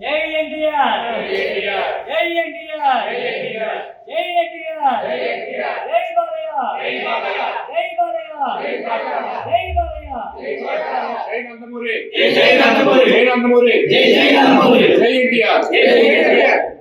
జై ఎన్టీఆర్. జై ఎన్టీఆర్. జై ఎన్టీఆర్. జై ఎన్టీఆర్. జై ఎన్టీఆర్. జై బాలయ్య. జై బాలయ్య. జై బాలయ్య. జై బాలయ్య. జై బాలయ్య. నందమూరి. జై జై నందమూరి. జై జై నందమూరి. జై ఎన్టీఆర్. జై ఎన్టీఆర్.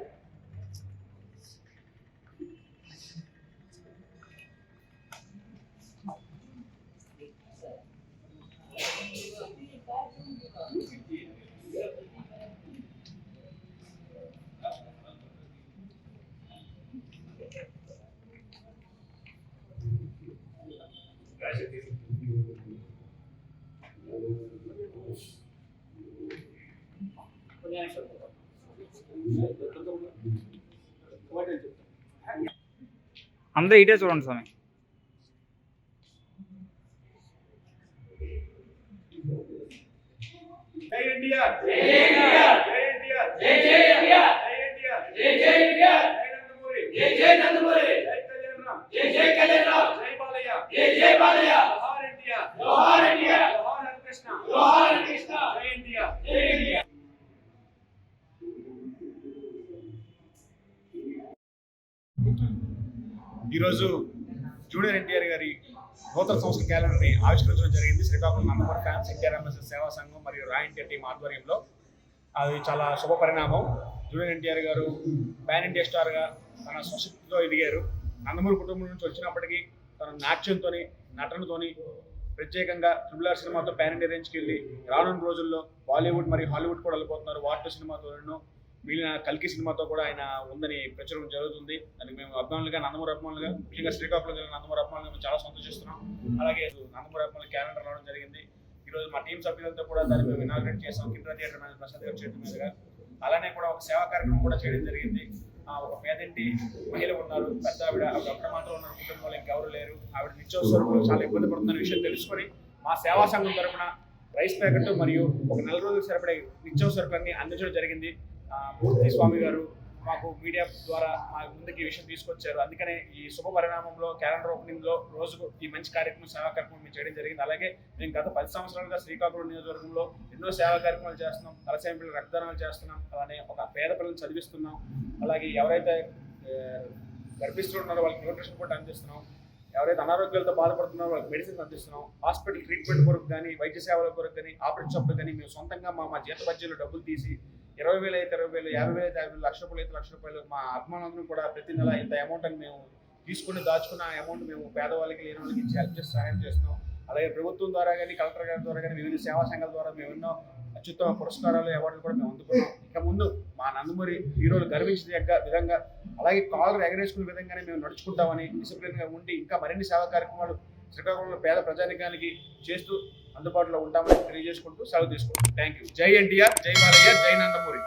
అందరూ ఇటే చూడండి స్వామి జై ఎన్టీఆర్ జై ఎన్టీఆర్. జై ఎన్టీఆర్ జై జై ఎన్టీఆర్. జై ఎన్టీఆర్ జై జై ఎన్టీఆర్. జై నందమూరి జై జై నందమూరి. జై కళ్యాణరామ్ జై జై కళ్యాణరామ్. జై జై బాలయ్య. జోహార్ ఎన్టీఆర్ జోహార్ ఎన్టీఆర్. జోహార్ హరికృష్ణ జోహార్ హరికృష్ణ. జై ఎన్టీఆర్ జై ఎన్టీఆర్. ఈరోజు జూనియర్ ఎన్టీఆర్ గారి నూతన సంవత్సర క్యాలెండర్ని ఆవిష్కరించడం జరిగింది శ్రీకాకుళం నందమూరి ఫ్యాన్స్ ఎన్టీఆర్ ఎంఎస్ఎస్ సేవా సంఘం మరియు రాయ్ ఎన్టీఆర్ టీం ఆధ్వర్యంలో అది చాలా శుభ పరిణామం జూనియర్ ఎన్టీఆర్ గారు పాన్ ఇండియా స్టార్గా తన స్వశక్తితో ఎదిగారు నందమూరి కుటుంబం నుంచి వచ్చినప్పటికీ తన నాట్యంతోని నటనతోని ప్రత్యేకంగా ట్రిపుల్ ఆర్ సినిమాతో ప్యాన్ ఇండియా రేంజ్కి వెళ్ళి రానున్న రోజుల్లో బాలీవుడ్ మరియు హాలీవుడ్ కూడా వెళ్ళిపోతున్నారు వాటర్ సినిమాతో మిగిలిన కల్కి సినిమాతో కూడా ఆయన ఉందని ప్రచురణ జరుగుతుంది. దానికి మేము అభిమానులుగా నందమూరి అభిమానులుగా ముఖ్యంగా శ్రీకాకుళం జిల్లా నందమూరి అభిమానులుగా మేము చాలా సంతోషిస్తున్నాం. అలాగే నందమూరి అభిమానులు క్యాలెండర్ రావడం జరిగింది. ఈరోజు మా టీం సభ్యులతో కూడా దాన్ని మేము ఇనాగ్రేట్ చేసాం కింద థియేటర్ ప్రసాద్ గారు చేతి మీదుగా అలానే కూడా ఒక సేవా కార్యక్రమం కూడా చేయడం జరిగింది. ఒక పేదంటి మహిళ ఉన్నారు పెద్ద ఆవిడ ఆవిడ మాత్రం ఉన్న కుటుంబంలో ఇంకెవరు లేరు. ఆవిడ నిత్యావసరంలో చాలా ఇబ్బంది పడుతున్న విషయం తెలుసుకొని మా సేవా సంఘం తరపున రైస్ ప్యాకెట్ మరియు ఒక నెల రోజులు సరిపడే నిత్యావసరకాన్ని అందించడం జరిగింది. ఆ, మూర్తి స్వామి గారు మాకు మీడియా ద్వారా మా ముందుకి ఈ విషయం తీసుకొచ్చారు. అందుకనే ఈ శుభ పరిణామంలో క్యాలెండర్ ఓపెనింగ్లో రోజుకు ఈ మంచి కార్యక్రమం సేవా కార్యక్రమం మేము చేయడం జరిగింది. అలాగే మేము గత పది సంవత్సరాలుగా శ్రీకాకుళం నియోజకవర్గంలో ఎన్నో సేవా కార్యక్రమాలు చేస్తున్నాం. తలసేమి పిల్లలు రక్తదానాలు చేస్తున్నాం. అలానే ఒక పేద పిల్లలు చదివిస్తున్నాం. అలాగే ఎవరైతే గర్భిస్తున్నారో వాళ్ళకి న్యూట్రిషన్ కూడా అందిస్తున్నాం. ఎవరైతే అనారోగ్యాలతో బాధపడుతున్నారో వాళ్ళకి మెడిసిన్ అందిస్తున్నాం. హాస్పిటల్ ట్రీట్మెంట్ కొరకు కానీ వైద్య సేవల కొరకు కానీ ఆపరేషన్ షాప్లు కానీ మేము సొంతంగా మా మా జీత డబ్బులు తీసి ఇరవై వేలు అయితే ఇరవై వేలు యాభై వేలు అయితే యాభై వేలు లక్ష రూపాయలు అయితే లక్ష రూపాయలు మా అభిమానులందరూ కూడా ప్రతి నెల ఇంత అమౌంట్ అని మేము తీసుకుని దాచుకున్న ఆ అమౌంట్ మేము పేదవాళ్ళకి లేని వాళ్ళకి ఇచ్చి హెల్ప్ చేసి సహాయం చేస్తున్నాం. అలాగే ప్రభుత్వం ద్వారా కానీ కలెక్టర్ గారి ద్వారా కానీ వివిధ సేవా సంఘాల ద్వారా మేము ఎన్నో అత్యుత్తమ పురస్కారాలు అవార్డులు కూడా మేము అందుకున్నాం. ఇక ముందు మా నందమూరి హీరోలు గర్వించదగ్గ విధంగా అలాగే కాలర్ ఎగరేసుకునే విధంగానే మేము నడుచుకుంటామని డిసిప్లిన్గా ఉండి ఇంకా మరిన్ని సేవా కార్యక్రమాలు శ్రీకాకుళంలో పేద ప్రజానికానికి చేస్తూ అందుబాటులో ఉంటామని తెలియజేసుకుంటూ సెలవు తీసుకుంటాం థ్యాంక్ యూ జై ఎన్టీఆర్ జై బాలయ్య జై నందమూరి.